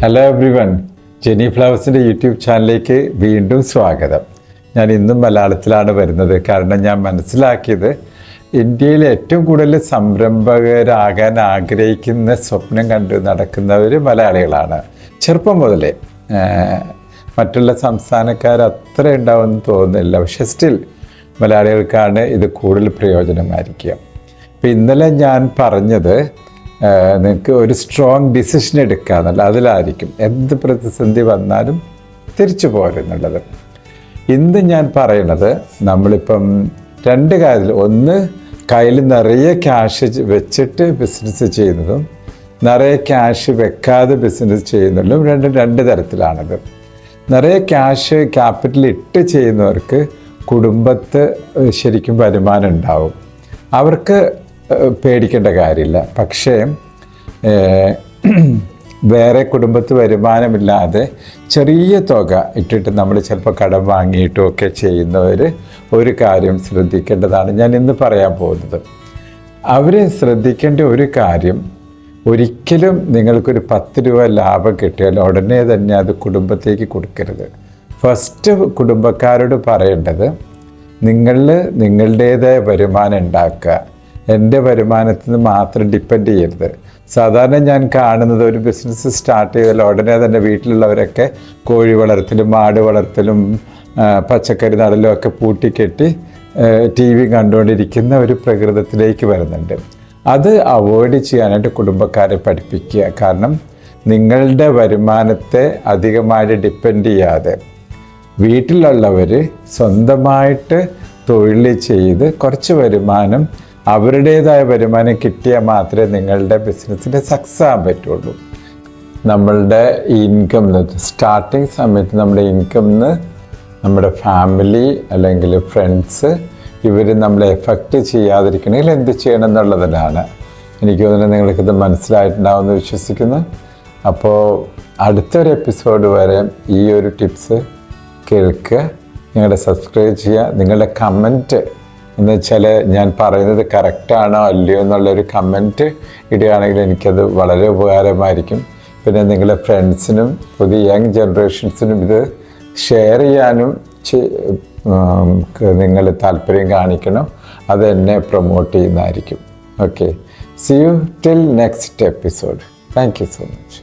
Hello everyone Jenny ഫ്ലവേഴ്സിന്റെ YouTube ചാനലിലേക്ക് വീണ്ടും സ്വാഗതം. ഞാൻ ഇന്നും മലയാളത്തിലാണ് വരുന്നത്. കാരണം ഞാൻ മനസ്സിലാക്കിയത് ഇന്ത്യയിൽ ഏറ്റവും കൂടുതൽ സംരംഭകരാകാൻ ആഗ്രഹിക്കുന്ന സ്വപ്നം കണ്ട് നടക്കുന്നവർ മലയാളികളാണ്. ചെറുപ്പം മുതലേ മറ്റുള്ള സംസ്ഥാനക്കാർ അത്ര ഉണ്ടാവുമെന്ന് തോന്നുന്നില്ല. പക്ഷെ സ്റ്റിൽ മലയാളികൾക്കാണ് ഇത് കൂടുതൽ പ്രയോജനമായിരിക്കുക. ഇപ്പം ഇന്നലെ ഞാൻ പറഞ്ഞത് നിങ്ങൾക്ക് ഒരു സ്ട്രോങ് ഡിസിഷൻ എടുക്കാന്നല്ല അതിലായിരിക്കും. എന്ത് പ്രതിസന്ധി വന്നാലും തിരിച്ചു പോരെന്നുള്ളത് ഇന്ന് ഞാൻ പറയണത് നമ്മളിപ്പം രണ്ട് കാര്യത്തിൽ ഒന്ന് കയ്യിൽ നിറയെ ക്യാഷ് വെച്ചിട്ട് ബിസിനസ് ചെയ്യുന്നതും നിറയെ ക്യാഷ് വെക്കാതെ ബിസിനസ് ചെയ്യുന്നതും രണ്ടും രണ്ട് തരത്തിലാണത്. നിറയെ ക്യാഷ് ക്യാപിറ്റൽ ഇട്ട് ചെയ്യുന്നവർക്ക് കുടുംബത്ത് ശരിക്കും വരുമാനം ഉണ്ടാവും. അവർക്ക് പേടിക്കേണ്ട കാര്യമില്ല. പക്ഷേ വേറെ കുടുംബത്ത് വരുമാനമില്ലാതെ ചെറിയ തുക ഇട്ടിട്ട് നമ്മൾ ചിലപ്പോൾ കടം വാങ്ങിയിട്ടും ഒക്കെ ചെയ്യുന്നവർ ഒരു കാര്യം ശ്രദ്ധിക്കേണ്ടതാണ്. ഞാൻ ഇന്ന് പറയാൻ പോകുന്നത്. അവർ ശ്രദ്ധിക്കേണ്ട ഒരു കാര്യം ഒരിക്കലും നിങ്ങൾക്കൊരു പത്ത് രൂപ ലാഭം കിട്ടിയാൽ ഉടനെ തന്നെ അത് കുടുംബത്തേക്ക് കൊടുക്കരുത്. ഫസ്റ്റ് കുടുംബക്കാരോട് പറയേണ്ടത് നിങ്ങൾ നിങ്ങളുടേതായ വരുമാനം ഉണ്ടാക്കുക. എന്റെ വരുമാനത്തിൽ നിന്ന് മാത്രം ഡിപ്പെൻഡ് ചെയ്യരുത്. സാധാരണ ഞാൻ കാണുന്നത് ഒരു ബിസിനസ് സ്റ്റാർട്ട് ചെയ്താൽ ഉടനെ തന്നെ വീട്ടിലുള്ളവരൊക്കെ കോഴി വളർത്തലും ആട് വളർത്തലും പച്ചക്കറി നടലും ഒക്കെ പൂട്ടിക്കെട്ടി ടി വി കണ്ടുകൊണ്ടിരിക്കുന്ന ഒരു പ്രകൃതത്തിലേക്ക് വരുന്നുണ്ട്. അത് അവോയ്ഡ് ചെയ്യാനായിട്ട് കുടുംബക്കാരെ പഠിപ്പിക്കുക. കാരണം നിങ്ങളുടെ വരുമാനത്തെ അധികമായിട്ട് ഡിപ്പെൻഡ് ചെയ്യാതെ വീട്ടിലുള്ളവർ സ്വന്തമായിട്ട് തൊഴിൽ ചെയ്ത് കുറച്ച് വരുമാനം അവരുടേതായ വരുമാനം കിട്ടിയാൽ മാത്രമേ നിങ്ങളുടെ ബിസിനസ്സിന്റെ സക്സസ് ആകാൻ പറ്റുള്ളൂ. നമ്മളുടെ ഇൻകം സ്റ്റാർട്ടിങ് സമയത്ത് നമ്മുടെ ഇൻകംന്ന് നമ്മുടെ ഫാമിലി അല്ലെങ്കിൽ ഫ്രണ്ട്സ് ഇവർ നമ്മളെ എഫക്റ്റ് ചെയ്യാതിരിക്കണമെങ്കിൽ എന്ത് ചെയ്യണം എന്നുള്ളതിനാണ് എനിക്ക് തോന്നുന്നത് നിങ്ങൾക്കിത് മനസ്സിലായിട്ടുണ്ടാവുമെന്ന് വിശ്വസിക്കുന്നു. അപ്പോൾ അടുത്തൊരു എപ്പിസോഡ് വരെ ഈ ഒരു ടിപ്സ് കേൾക്കുക. നിങ്ങളുടെ സബ്സ്ക്രൈബ് ചെയ്യുക. നിങ്ങളുടെ കമന്റ് എന്ന് വെച്ചാൽ ഞാൻ പറയുന്നത് കറക്റ്റാണോ അല്ലയോ എന്നുള്ളൊരു കമന്റ് ഇടുകയാണെങ്കിൽ എനിക്കത് വളരെ ഉപകാരമായിരിക്കും. പിന്നെ നിങ്ങളുടെ ഫ്രണ്ട്സിനും പുതിയ യങ് ജനറേഷൻസിനും ഇത് ഷെയർ ചെയ്യാനും നിങ്ങൾ താല്പര്യം കാണിക്കണം. അത് എന്നെ പ്രൊമോട്ട് ചെയ്യുന്നതായിരിക്കും. Okay see you till next episode thank you so much